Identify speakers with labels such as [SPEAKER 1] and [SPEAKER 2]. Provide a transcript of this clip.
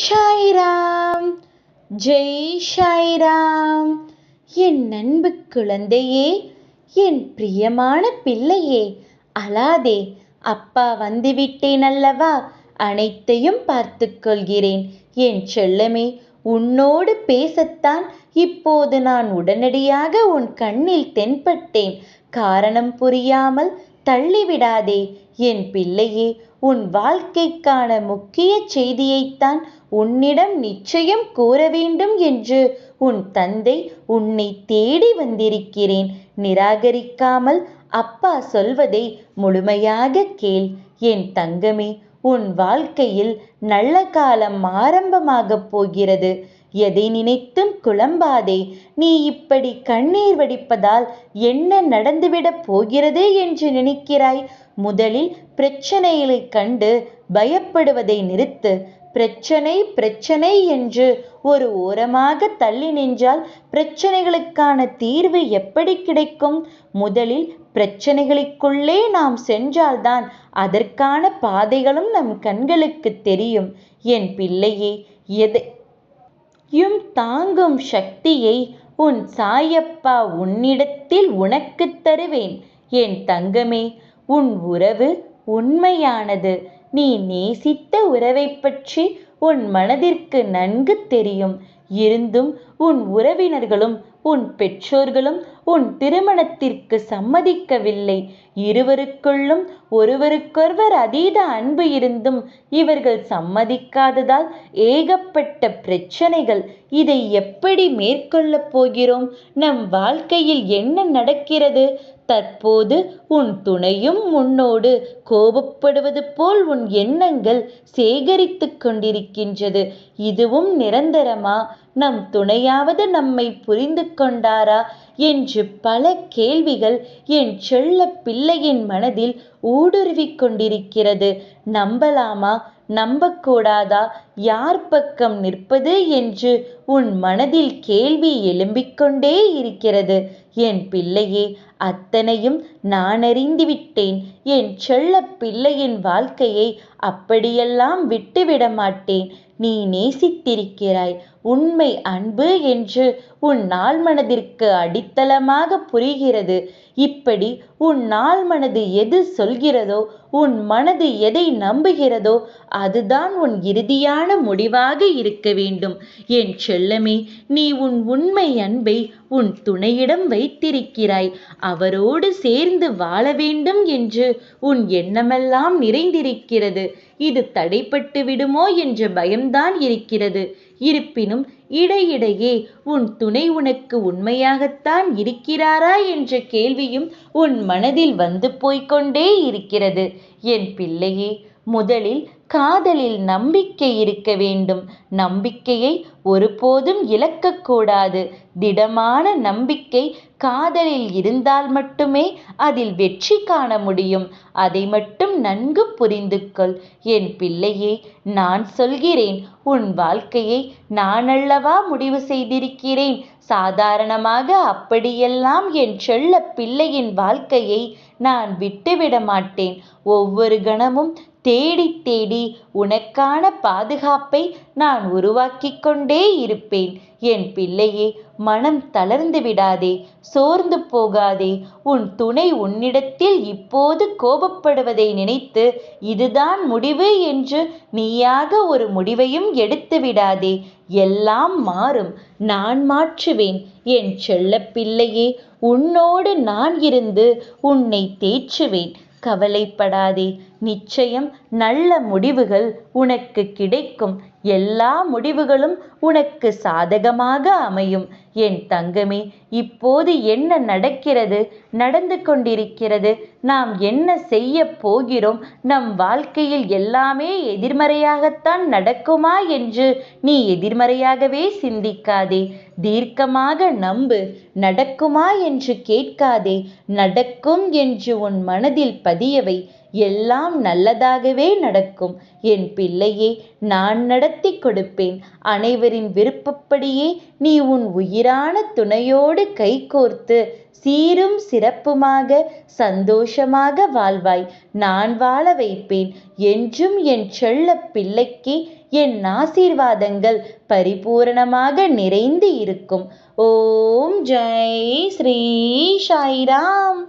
[SPEAKER 1] ஷாய்ராம் ஜெய் ஷாய்ராம். என் அன்பு குழந்தையே என் பிரியமான பிள்ளையே அழாதே அப்பா வந்துவிட்டேன் அல்லவா? அனைத்தையும் பார்த்து கொள்கிறேன். என் செல்லமே உன்னோடு பேசத்தான் இப்போது நான் உடனடியாக உன் கண்ணில் தென்பட்டேன். காரணம் புரியாமல் தள்ளிவிடாதே என் பிள்ளையே உன் வாழ்க்கைக்கான முக்கிய செய்தியைத்தான் உன்னிடம் நிச்சயம் கூற வேண்டும் என்று உன் தந்தை உன்னை தேடி வந்திருக்கிறேன். நிராகரிக்காமல் அப்பா சொல்வதை முழுமையாக கேள். என் தங்கமே உன் வாழ்க்கையில் நல்ல காலம் ஆரம்பமாகப் போகிறது. எதை நினைத்தும் குழம்பாதே. நீ இப்படி கண்ணீர் வடிப்பதால் என்ன நடந்துவிடப் போகிறது என்று நினைக்கிறாய்? முதலில் பிரச்சனைகளைக் கண்டு பயப்படுவதை நிறுத்து. பிரச்சனை பிரச்சனை என்று ஒரு ஓரமாக தள்ளி நின்றால் பிரச்சனைகளுக்கான தீர்வு எப்படி கிடைக்கும்? முதலில் பிரச்சனைகளுக்குள்ளே நாம் சென்றால்தான் அதற்கான பாதைகளும் நம் கண்களுக்கு தெரியும். என் பிள்ளையே எதையும் தாங்கும் சக்தியை உன் சாயப்பா உன்னிடத்தில் உனக்குத் தருவேன். என் தங்கமே உன் உறவு உண்மையானது. நீ நேசித்த உறவைப்பற்றி உன் மனதிற்கு நன்கு தெரியும். இருந்தும் உன் உறவினர்களும் உன் பெற்றோர்களும் உன் திருமணத்திற்கு சம்மதிக்கவில்லை. இருவருக்குள்ளும் ஒருவருக்கொருவர் அதீத அன்பு இருந்தும் இவர்கள் சம்மதிக்காததால் ஏகப்பட்ட பிரச்சனைகள். இதை எப்படி மேற்கொள்ளப் போகிறோம்? நம் வாழ்க்கையில் என்ன நடக்கிறது? தற்போது உன் துணையும் உன்னோடு கோபப்படுவது போல் உன் எண்ணங்கள் சேகரித்துக் கொண்டிருக்கின்றது. இதுவும் நிரந்தரமா? நம் துணையாவது நம்மை புரிந்து கொண்டாரா? என்று பல கேள்விகள் என் செல்ல பிள்ளையின் மனதில் ஊடுருவிக் கொண்டிருக்கிறது. நம்பலாமா? நம்பக்கூடாதா? யார் பக்கம் நிற்பது என்று உன் மனதில் கேள்வி எழும்பிக்கொண்டே இருக்கிறது. என் பிள்ளையே அத்தனையும் நான் அறிந்துவிட்டேன் என் செல்ல பிள்ளையின் வாழ்க்கையை அப்படியெல்லாம் விட்டுவிட மாட்டேன். நீ நேசித்திருக்கிறாய். உண்மை அன்பு என்று உன் நாள் மனதிற்கு அடித்தளமாக புரிகிறது. இப்படி உன் நாள் மனது எது சொல்கிறதோ உன் மனது எதை நம்புகிறதோ அதுதான் உன் இறுதியான முடிவாக இருக்க வேண்டும். என் செல்லமே நீ உன் உண்மை அன்பை உன் துணையிடம் வைத்திருக்கிறாய். அவரோடு சேர்ந்து வாழ வேண்டும் என்று உன் எண்ணமெல்லாம் நிறைந்திருக்கிறது. இது தடைப்பட்டு விடுமோ என்ற பயம்தான் இருக்கிறது. இருப்பினும் இடையிடையே உன் துணை உனக்கு உண்மையாகத்தான் இருக்கிறாரா என்ற கேள்வியும் உன் மனதில் வந்து போய்க்கொண்டே இருக்கிறது. என் பிள்ளையே முதலில் காதலில் நம்பிக்கை இருக்க வேண்டும். நம்பிக்கையை ஒருபோதும் இழக்கக்கூடாது. திடமான நம்பிக்கை காதலில் இருந்தால் மட்டுமே அதில் வெற்றி காண முடியும். அதை மட்டும் நன்கு புரிந்து கொள் என் பிள்ளையே நான் சொல்கிறேன். உன் வாழ்க்கையை நானல்லவா முடிவு செய்திருக்கிறேன்? சாதாரணமாக அப்படியெல்லாம் என் செல்ல பிள்ளையின் வாழ்க்கையை நான் விட்டுவிட மாட்டேன். ஒவ்வொரு கணமும் தேடி தேடி உனக்கான பாதுகாப்பை நான் உருவாக்கிக் கொண்டே இருப்பேன். என் பிள்ளையே மனம் தளர்ந்து விடாதே. சோர்ந்து போகாதே. உன் துணை உன்னிடத்தில் இப்போது கோபப்படுவதை நினைத்து இதுதான் முடிவு என்று நீயாக ஒரு முடிவையும் எடுத்து விடாதே. எல்லாம் மாறும். நான் மாற்றுவேன். என் செல்ல பிள்ளையே உன்னோடு நான் இருந்து உன்னை தேற்றுவேன். கவலைப்படாதே. நிச்சயம் நல்ல முடிவுகள் உனக்கு கிடைக்கும். எல்லா முடிவுகளும் உனக்கு சாதகமாக அமையும். என் தங்கமே இப்போது என்ன நடக்கிறது? நடந்து கொண்டிருக்கிறது. நாம் என்ன செய்ய போகிறோம்? நம் வாழ்க்கையில் எல்லாமே எதிர்மறையாகத்தான் நடக்குமா என்று நீ எதிர்மறையாகவே சிந்திக்காதே. தீர்க்கமாக நம்பு. நடக்குமா என்று கேட்காதே. நடக்கும் என்று உன் மனதில் பதியவை. எல்லாம் நல்லதாகவே நடக்கும். என் பிள்ளையே நான் நடத்தி கொடுப்பேன். அனைவரின் விருப்பப்படியே நீ உன் உயிரான துணையோடு கைகோர்த்து சீரும் சிறப்புமாக சந்தோஷமாக வாழ்வாய். நான் வாழ வைப்பேன். என்றும் என் செல்ல பிள்ளைக்கு என் ஆசீர்வாதங்கள் பரிபூரணமாக நிறைந்து இருக்கும். ஓம் ஜெய் ஸ்ரீ சாய்ராம்.